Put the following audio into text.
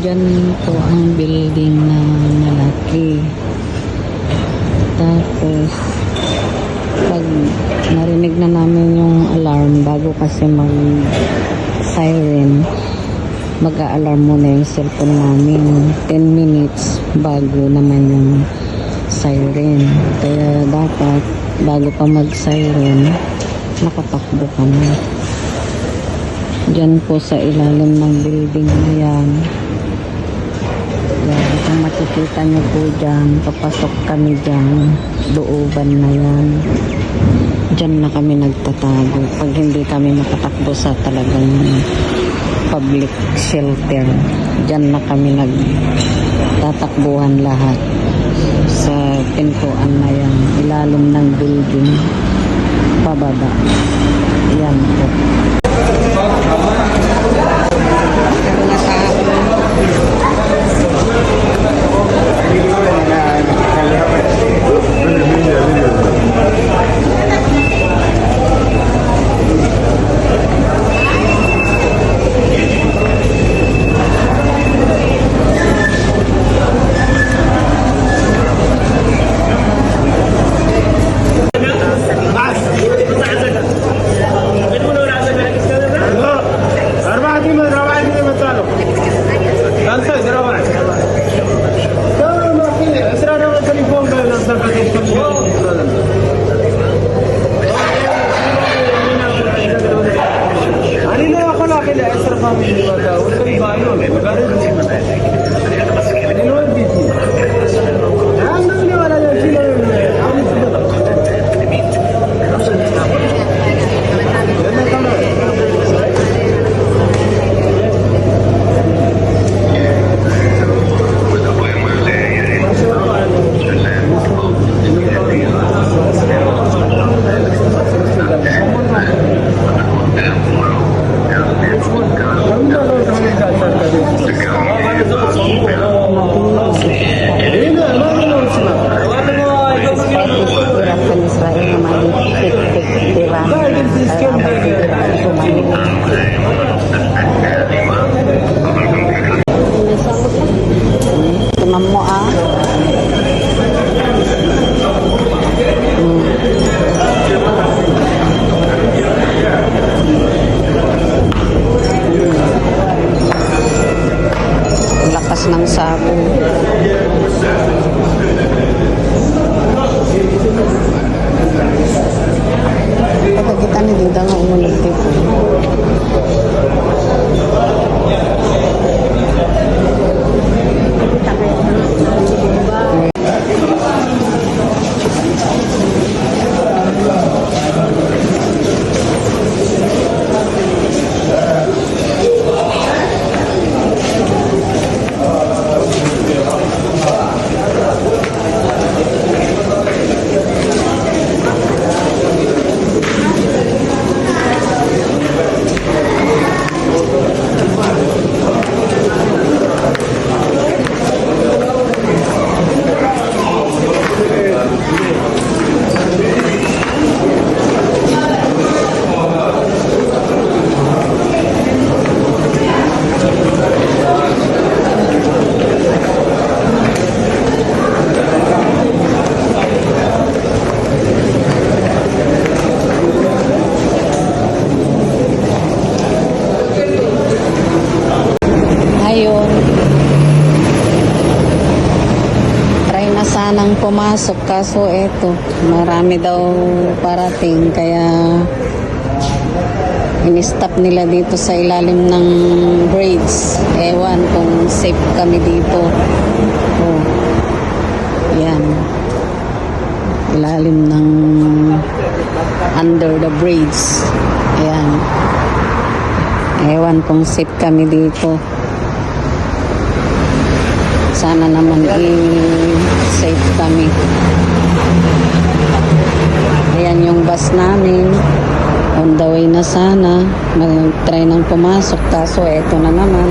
dyan po ang building na malaki. Tapos, pag narinig na namin yung alarm bago kasi mag siren, mag-a-alarm muna yung cellphone namin 10 minutes bago naman yung siren. Kaya dapat bago pa mag-siren, nakatakbo kami. Diyan po sa ilalim ng building na yan. Yan, kung makikita nyo po dyan, papasok kami dyan, looban na yan. Diyan na kami nagtatago pag hindi kami makatakbo sa talagang public shelter. Diyan na kami nagtatakbuhan lahat sa pintuan na yan, ilalim ng building, pababa. Yan po. Gonzalo. Danza Mo ah. Sanang pumasok kaso eto, marami daw parating kaya in-stop nila dito sa ilalim ng bridge. Ewan kung safe kami dito. Oh. Yan. Ilalim ng under the bridge. Ayan. Ewan kung safe kami dito. Sana naman i-safe kami. Ayan yung bus namin. On the way na sana. Mag-try nang pumasok. Kaso eto na naman.